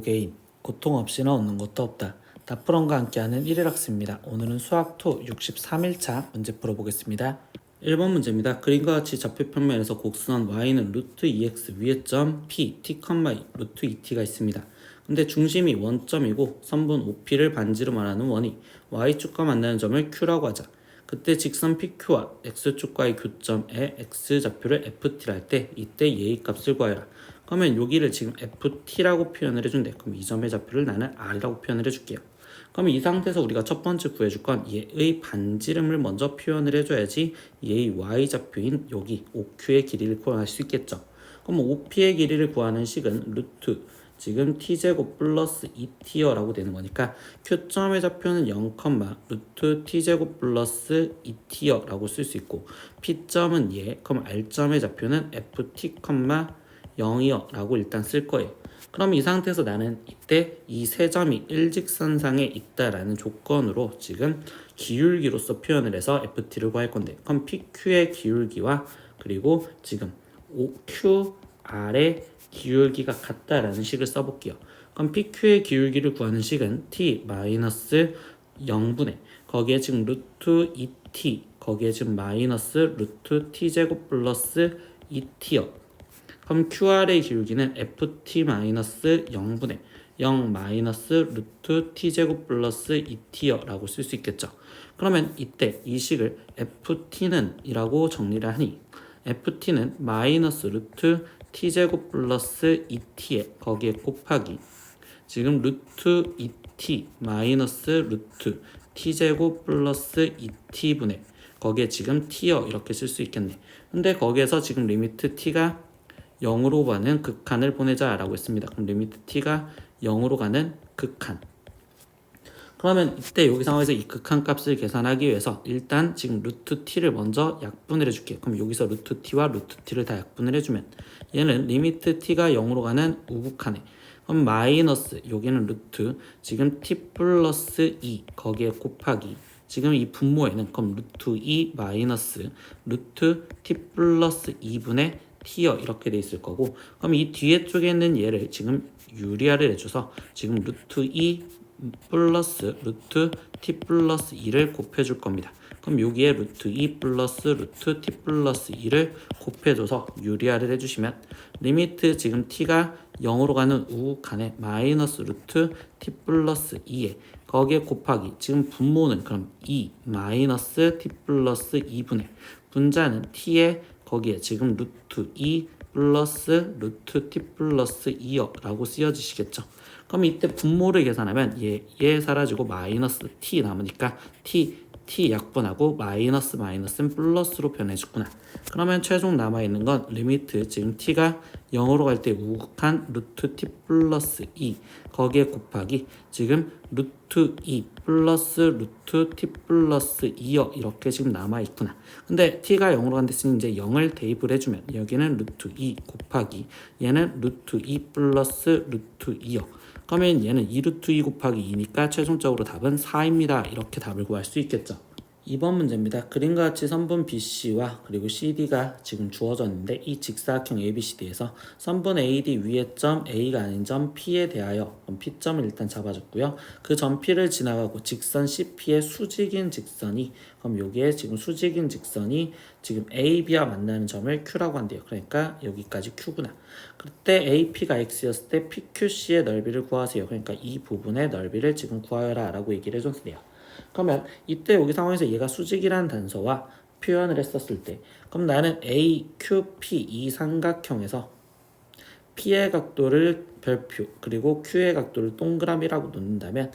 외국애인 고통 없이는 얻는 것도 없다. 다프런과 함께하는 1일 학습입니다. 오늘은 수학 2 63일차 문제 풀어보겠습니다. 1번 문제입니다. 그림과 같이 좌표 평면에서 곡선원 y는 루트 2x 위에 점 p, t, 루트 2t가 있습니다. 근데 중심이 원점이고 선분 OP를 반지로 말하는 원이 y축과 만나는 점을 q라고 하자. 그때 직선 PQ와 X축과의 교점에 X 좌표를 FT라 할 때 이때 예의 값을 구하여라. 그러면 여기를 지금 FT라고 표현을 해준대. 그럼 이 점의 좌표를 나는 R이라고 표현을 해줄게요. 그러면 이 상태에서 우리가 첫 번째 구해줄 건 얘의 반지름을 먼저 표현을 해줘야지 얘의 Y 좌표인 여기 OQ의 길이를 구할 수 있겠죠. 그럼 OP의 길이를 구하는 식은 루트 지금 t제곱 플러스 2t여라고 되는 거니까 q점의 좌표는 0, 루트 t제곱 플러스 2t여라고 쓸 수 있고 p점은 얘, 그럼 r점의 좌표는 ft, 0이여라고 일단 쓸 거예요. 그럼 이 상태에서 나는 이때 이 세 점이 일직선상에 있다라는 조건으로 지금 기울기로서 표현을 해서 ft를 구할 건데 그럼 pq의 기울기와 그리고 지금 OQR의 기울기가 같다라는 식을 써볼게요. 그럼 PQ의 기울기를 구하는 식은 t 마이너스 0분의 거기에 지금 루트 2t 거기에 지금 마이너스 루트 t 제곱 플러스 2t요. 그럼 QR의 기울기는 ft 마이너스 0분의 0 마이너스 루트 t 제곱 플러스 2t여라고 쓸 수 있겠죠. 그러면 이때 이 식을 ft는 이라고 정리를 하니 ft는 마이너스 루트 t제곱 플러스 2t에 거기에 곱하기 지금 루트 2t 마이너스 루트 t제곱 플러스 2t분의 거기에 지금 t여 이렇게 쓸 수 있겠네 근데 거기에서 지금 리미트 t가 0으로 가는 극한을 보내자 라고 했습니다. 그럼 리미트 t가 0으로 가는 극한. 그러면 이때 여기 상황에서 이 극한 값을 계산하기 위해서 일단 지금 루트 t를 먼저 약분을 해줄게. 그럼 여기서 루트 t와 루트 t를 다 약분을 해주면 얘는 리미트 t가 0으로 가는 우극한에. 그럼 마이너스 여기는 루트 지금 t 플러스 2 거기에 곱하기. 지금 이 분모에는 그럼 루트 2 마이너스 루트 t 플러스 2분의 t여 이렇게 돼 있을 거고 그럼 이 뒤에 쪽에 있는 얘를 지금 유리화를 해줘서 지금 루트 2 플러스 루트 t 플러스 2를 곱해줄 겁니다. 그럼 여기에 루트 2 플러스 루트 t 플러스 2를 곱해줘서 유리화를 해주시면 리미트 지금 t가 0으로 가는 우간에 마이너스 루트 t 플러스 2에 거기에 곱하기 지금 분모는 그럼 2 마이너스 t 플러스 2분의 분자는 t에 거기에 지금 루트 2 플러스 루트 t 플러스 2여 라고 쓰여지시겠죠. 그럼 이때 분모를 계산하면 얘, 얘 사라지고 마이너스 t 남으니까 t, t 약분하고 마이너스 마이너스는 플러스로 변해줬구나. 그러면 최종 남아있는 건 리미트 지금 t가 0으로 갈 때 우극한 루트 t 플러스 2 거기에 곱하기 지금 루트 2 플러스 루트 t 플러스 2여 이렇게 지금 남아있구나. 근데 t가 0으로 간데 쓰니 이제 0을 대입을 해주면 여기는 루트 2 곱하기 얘는 루트 2 플러스 루트 2여 그러면 얘는 2루트 2 곱하기 2니까 최종적으로 답은 4입니다. 이렇게 답을 구할 수 있겠죠. 2번 문제입니다. 그림과 같이 선분 BC와 그리고 CD가 지금 주어졌는데 이 직사각형 ABCD에서 선분 AD 위의 점 A가 아닌 점 P에 대하여 P점을 일단 잡아줬고요. 그 점 P를 지나가고 직선 CP의 수직인 직선이 그럼 여기에 지금 수직인 직선이 지금 AB와 만나는 점을 Q라고 한대요. 그러니까 여기까지 Q구나. 그때 AP가 X였을 때 PQC의 넓이를 구하세요. 그러니까 이 부분의 넓이를 지금 구하여라 라고 얘기를 해줬네요. 그러면 이때 여기 상황에서 얘가 수직이라는 단서와 표현을 했었을 때 그럼 나는 AQP 이 삼각형에서 P의 각도를 별표 그리고 Q의 각도를 동그라미라고 놓는다면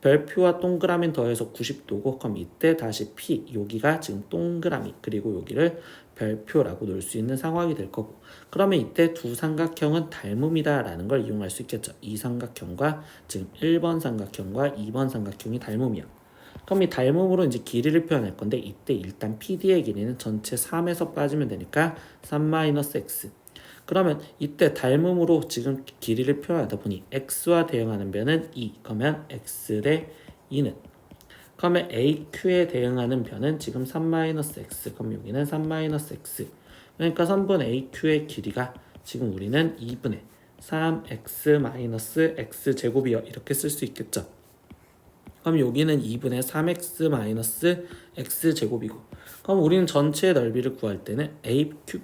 별표와 동그라미 더해서 90도고 그럼 이때 다시 P 여기가 지금 동그라미 그리고 여기를 별표라고 놓을 수 있는 상황이 될 거고 그러면 이때 두 삼각형은 닮음이다 라는 걸 이용할 수 있겠죠. 이 삼각형과 지금 1번 삼각형과 2번 삼각형이 닮음이야 그럼 이 닮음으로 이제 길이를 표현할 건데 이때 일단 PD의 길이는 전체 3에서 빠지면 되니까 3-x 그러면 이때 닮음으로 지금 길이를 표현하다 보니 x와 대응하는 변은 2 그러면 x 대 2는. 그러면 aq에 대응하는 변은 지금 3-x 그럼 여기는 3-x 그러니까 선분 aq의 길이가 지금 우리는 2분의 3x 마이너스 x 제곱이요. 이렇게 쓸 수 있겠죠. 그럼 여기는 2분의 3x 마이너스 x 제곱이고 그럼 우리는 전체 넓이를 구할 때는 a 큐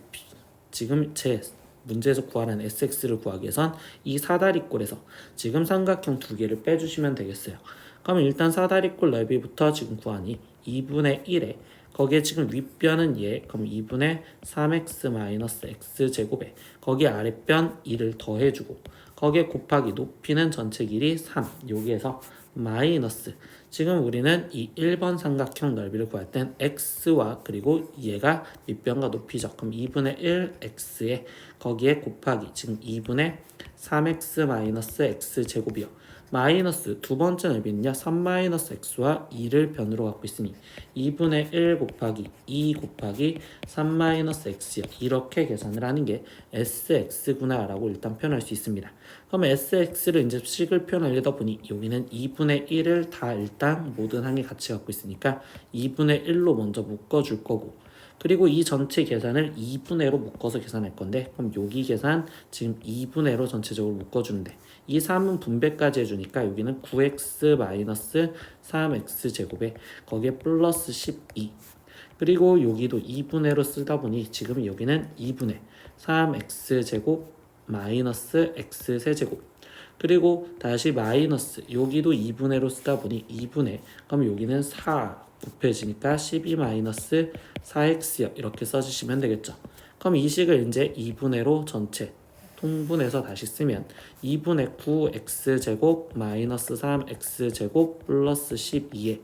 지금 제 문제에서 구하는 sx를 구하기 위해선 이 사다리꼴에서 지금 삼각형 두 개를 빼주시면 되겠어요. 그럼 일단 사다리꼴 넓이부터 지금 구하니 2분의 1에 거기에 지금 윗변은 얘 그럼 2분의 3x 마이너스 x 제곱에 거기에 아랫변 2를 더해주고 거기에 곱하기 높이는 전체 길이 3 여기에서 마이너스 지금 우리는 이 1번 삼각형 넓이를 구할 땐 x와 그리고 얘가 밑변과 높이죠. 그럼 2분의 1x에 거기에 곱하기 지금 2분의 3x 마이너스 x 제곱이요. 마이너스 두 번째 넓이는요 3 마이너스 x와 2를 변으로 갖고 있으니 2분의 1 곱하기 2 곱하기 3 마이너스 x요 이렇게 계산을 하는 게 sx구나 라고 일단 표현할 수 있습니다 그러면 sx를 이제 식을 표현하려다 보니 여기는 2분의 1을 다 일단 모든 항에 같이 갖고 있으니까 2분의 1로 먼저 묶어줄 거고. 그리고 이 전체 계산을 2분의로 묶어서 계산할 건데 그럼 여기 계산 지금 2분의로 전체적으로 묶어주는데 이 3은 분배까지 해주니까 여기는 9x 마이너스 3x 제곱에 거기에 플러스 12 그리고 여기도 2분의로 쓰다 보니 지금 여기는 2분의 3x 제곱 마이너스 x 세제곱 그리고 다시 마이너스 여기도 2분의로 쓰다 보니 2분의 그럼 여기는 4 곱해지니까 12 마이너스 4x요. 이렇게 써주시면 되겠죠. 그럼 이 식을 이제 2분의로 전체 통분해서 다시 쓰면 2분의 9x 제곱 마이너스 3x 제곱 플러스 12에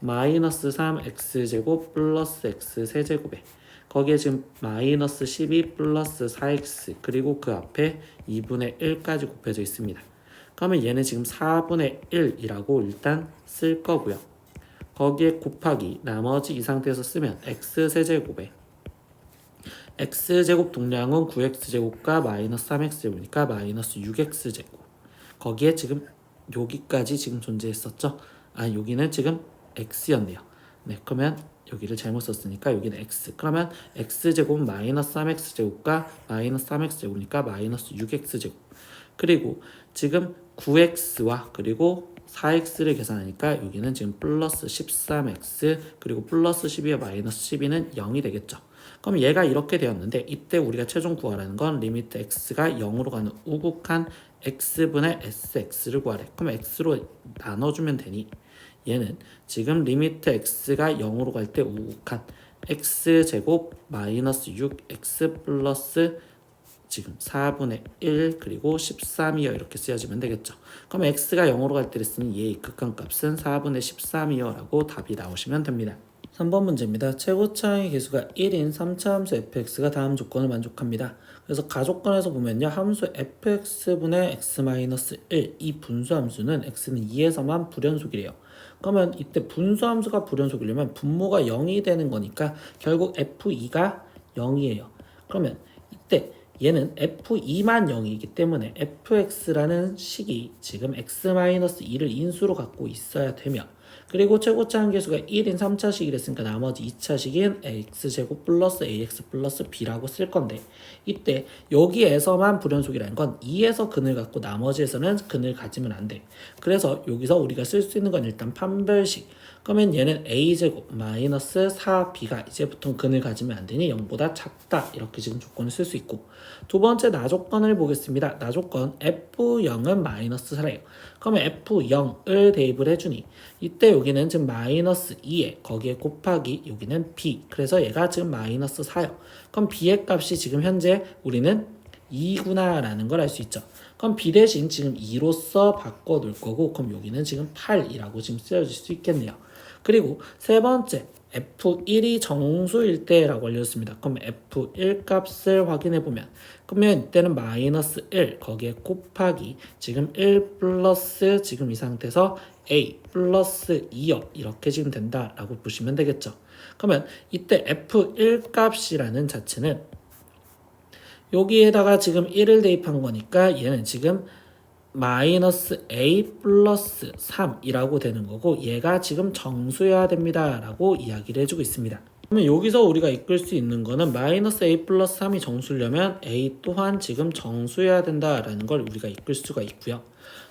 마이너스 3x 제곱 플러스 x 세제곱에 거기에 지금 마이너스 12 플러스 4x 그리고 그 앞에 2분의 1까지 곱해져 있습니다. 그러면 얘는 지금 4분의 1이라고 일단 쓸 거고요. 거기에 곱하기 나머지 이 상태에서 쓰면 x 세제곱에 x제곱 동량은 9x제곱과 마이너스 3x제곱이니까 마이너스 6x제곱. 거기에 지금 여기까지 지금 존재했었죠? 아 여기는 지금 x였네요. 네 그러면 여기를 잘못 썼으니까 여기는 x. 그러면 x제곱 마이너스 3x제곱과 마이너스 3x제곱이니까 마이너스 6x제곱. 그리고 지금 9x와 그리고 4x를 계산하니까 여기는 지금 플러스 13x 그리고 플러스 12와 마이너스 12는 0이 되겠죠. 그럼 얘가 이렇게 되었는데 이때 우리가 최종 구하라는 건 리미트 x가 0으로 가는 우극한 x분의 sx를 구하래. 그럼 x로 나눠주면 되니 얘는 지금 리미트 x가 0으로 갈 때 우극한 x제곱 마이너스 6x 플러스 지금 4분의 1 그리고 13이요 이렇게 쓰여지면 되겠죠. 그럼 x가 0으로 갈때 했으니 얘의 극한 값은 4분의 13이요라고 답이 나오시면 됩니다. 3번 문제입니다. 최고차항의 개수가 1인 3차 함수 fx가 다음 조건을 만족합니다. 그래서 가조건에서 보면요. 함수 fx분의 x-1 이 분수 함수는 x는 2에서만 불연속이래요. 그러면 이때 분수 함수가 불연속이려면 분모가 0이 되는 거니까 결국 f2가 0이에요. 그러면 이때 얘는 f2만 0이기 때문에 fx라는 식이 지금 x-2를 인수로 갖고 있어야 되며 그리고 최고차 한계수가 1인 3차 식이 됐으니까 나머지 2차 식인 x제곱 플러스 ax 플러스 b라고 쓸 건데 이때 여기에서만 불연속이라는 건 2에서 근을 갖고 나머지에서는 근을 가지면 안 돼. 그래서 여기서 우리가 쓸 수 있는 건 일단 판별식. 그러면 얘는 a제곱 마이너스 4b가 이제부터 근을 가지면 안 되니 0보다 작다 이렇게 지금 조건을 쓸 수 있고 두 번째 나조건을 보겠습니다. 나조건 f0은 마이너스 4래요. 그러면 f0을 대입을 해주니 이때 여기는 지금 마이너스 2에 거기에 곱하기 여기는 b 그래서 얘가 지금 마이너스 4요. 그럼 b의 값이 지금 현재 우리는 2구나 라는 걸 알 수 있죠. 그럼 b 대신 지금 2로서 바꿔 놓을 거고 그럼 여기는 지금 8이라고 지금 쓰여질 수 있겠네요. 그리고 세 번째 F1이 정수일 때라고 알려졌습니다. 그럼 F1 값을 확인해 보면 그러면 이때는 마이너스 1 거기에 곱하기 지금 1 플러스 지금 이 상태에서 A 플러스 2요 이렇게 지금 된다라고 보시면 되겠죠. 그러면 이때 F1 값이라는 자체는 여기에다가 지금 1을 대입한 거니까 얘는 지금 마이너스 a 플러스 3이라고 되는 거고 얘가 지금 정수여야 됩니다 라고 이야기를 해주고 있습니다. 그러면 여기서 우리가 이끌 수 있는 거는 마이너스 a 플러스 3이 정수려면 a 또한 지금 정수여야 된다라는 걸 우리가 이끌 수가 있고요.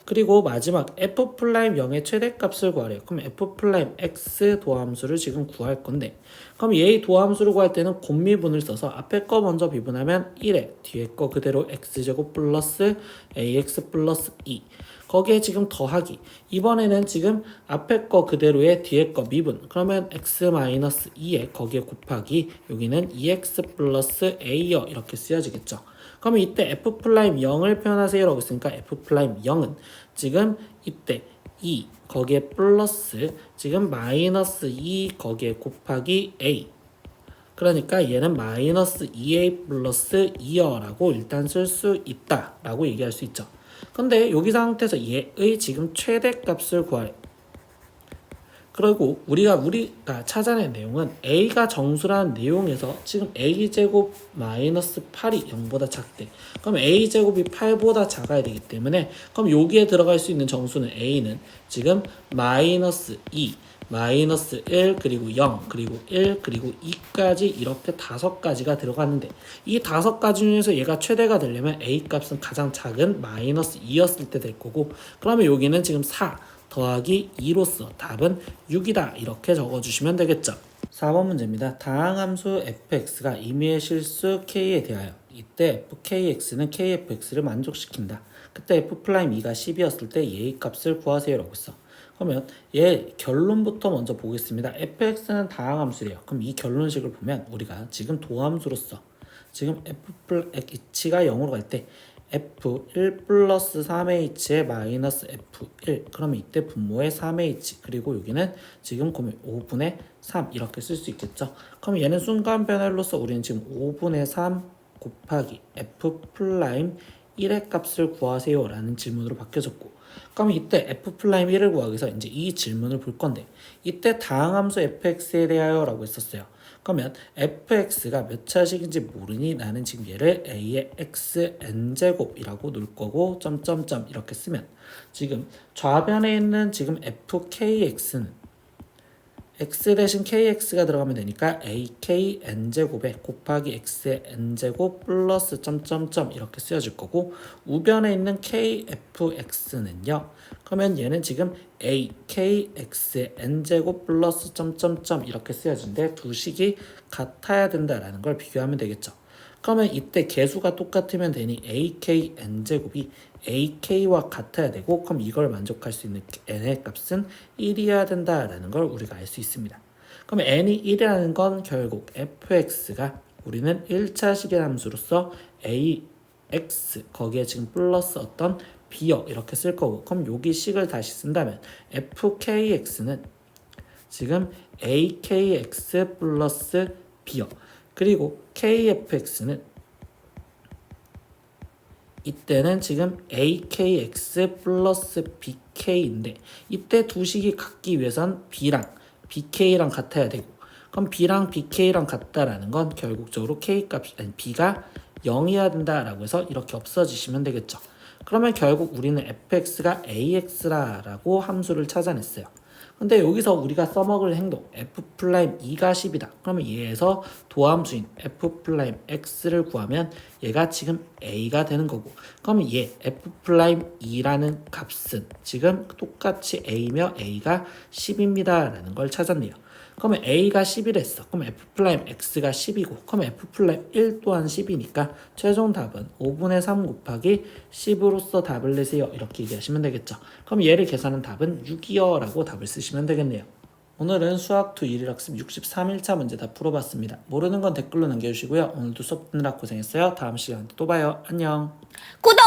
그리고 마지막 f 플라임 0의 최대값을 구하래요. 그럼 f 플라임 x 도함수를 지금 구할 건데 그럼 얘의 도함수를 구할 때는 곱미분을 써서 앞에 거 먼저 미분하면 1에 뒤에 거 그대로 x제곱 플러스 ax 플러스 2 거기에 지금 더하기. 이번에는 지금 앞에 거 그대로의 뒤에 거 미분. 그러면 x 마이너스 2에 거기에 곱하기 여기는 2x 플러스 a여 이렇게 쓰여지겠죠 그러면 이때 f 플라임 0을 표현하세요 라고 했으니까 f 플라임 0은 지금 이때 2 거기에 플러스 지금 마이너스 2 거기에 곱하기 a 그러니까 얘는 마이너스 2a 플러스 2여라고 일단 쓸 수 있다라고 얘기할 수 있죠. 근데 여기 상태에서 얘의 지금 최대값을 구하래. 그리고 우리가 우리가 찾아낸 내용은 a가 정수라는 내용에서 지금 a 제곱 마이너스 8이 0보다 작대. 그럼 a 제곱이 8보다 작아야 되기 때문에 그럼 여기에 들어갈 수 있는 정수는 a는 지금 마이너스 2, 마이너스 1 그리고 0 그리고 1 그리고 2까지 이렇게 다섯 가지가 들어갔는데 이 다섯 가지 중에서 얘가 최대가 되려면 a 값은 가장 작은 마이너스 2였을 때 될 거고 그러면 여기는 지금 4 더하기 2로서 답은 6이다 이렇게 적어주시면 되겠죠. 4번 문제입니다. 다항함수 fx가 임의의 실수 k에 대하여 이때 fkx는 kfx를 만족시킨다. 그때 f'2가 10이었을 때 얘의 값을 구하세요 라고 했어. 그러면 얘 결론부터 먼저 보겠습니다. fx는 다항함수래요. 그럼 이 결론식을 보면 우리가 지금 도함수로서 지금 f h가 0으로 갈 때 f1 플러스 3h의 마이너스 f1 그러면 이때 분모의 3h 그리고 여기는 지금 보면 5분의 3 이렇게 쓸 수 있겠죠. 그럼 얘는 순간 변화로서 우리는 지금 5분의 3 곱하기 f 플라임 1의 값을 구하세요 라는 질문으로 바뀌어졌고 그럼 이때 f 플라임 1을 구하기 위해서 이제 이 질문을 볼 건데 이때 다항함수 fx에 대하여 라고 했었어요 그러면 fx가 몇 차식인지 모르니 나는 지금 얘를 a의 x n제곱이라고 놓을 거고 점점점 이렇게 쓰면 지금 좌변에 있는 지금 fkx는 x 대신 kx가 들어가면 되니까 ak n제곱에 곱하기 x의 n제곱 플러스 점점점 이렇게 쓰여질 거고 우변에 있는 kfx는요. 그러면 얘는 지금 akx의 n제곱 플러스 점점점 이렇게 쓰여진데 두 식이 같아야 된다라는 걸 비교하면 되겠죠. 그러면 이때 개수가 똑같으면 되니 ak n제곱이 ak와 같아야 되고 그럼 이걸 만족할 수 있는 n의 값은 1이어야 된다라는 걸 우리가 알 수 있습니다. 그럼 n이 1이라는 건 결국 fx가 우리는 1차 식의 함수로서 ax 거기에 지금 플러스 어떤 b여 이렇게 쓸 거고 그럼 여기 식을 다시 쓴다면 fkx는 지금 akx 플러스 b여 그리고 kfx는 이때는 지금 akx 플러스 bk인데 이때 두 식이 같기 위해선 b랑 bk랑 같아야 되고 그럼 b랑 bk랑 같다라는 건 결국적으로 k 값 아니 b가 0이어야 된다라고 해서 이렇게 없어지시면 되겠죠. 그러면 결국 우리는 fx가 ax라고 함수를 찾아냈어요. 근데 여기서 우리가 써먹을 행동 f 플라임 2가 10이다. 그러면 얘에서 도함수인 f 플라임 x를 구하면 얘가 지금 a가 되는 거고 그러면 얘 f 플라임 2라는 값은 지금 똑같이 a며 a가 10입니다라는 걸 찾았네요. 그러면 a가 10이랬어. 그럼 f 플라임 x가 10이고 그럼 f 플라임 1 또한 10이니까 최종 답은 5분의 3 곱하기 10으로서 답을 내세요. 이렇게 얘기하시면 되겠죠. 그럼 얘를 계산한 답은 6이요 라고 답을 쓰시면 되겠네요. 오늘은 수학 2 1일 학습 63일차 문제 다 풀어봤습니다. 모르는 건 댓글로 남겨주시고요. 오늘도 수업 듣느라 고생했어요. 다음 시간에 또 봐요. 안녕. 구독!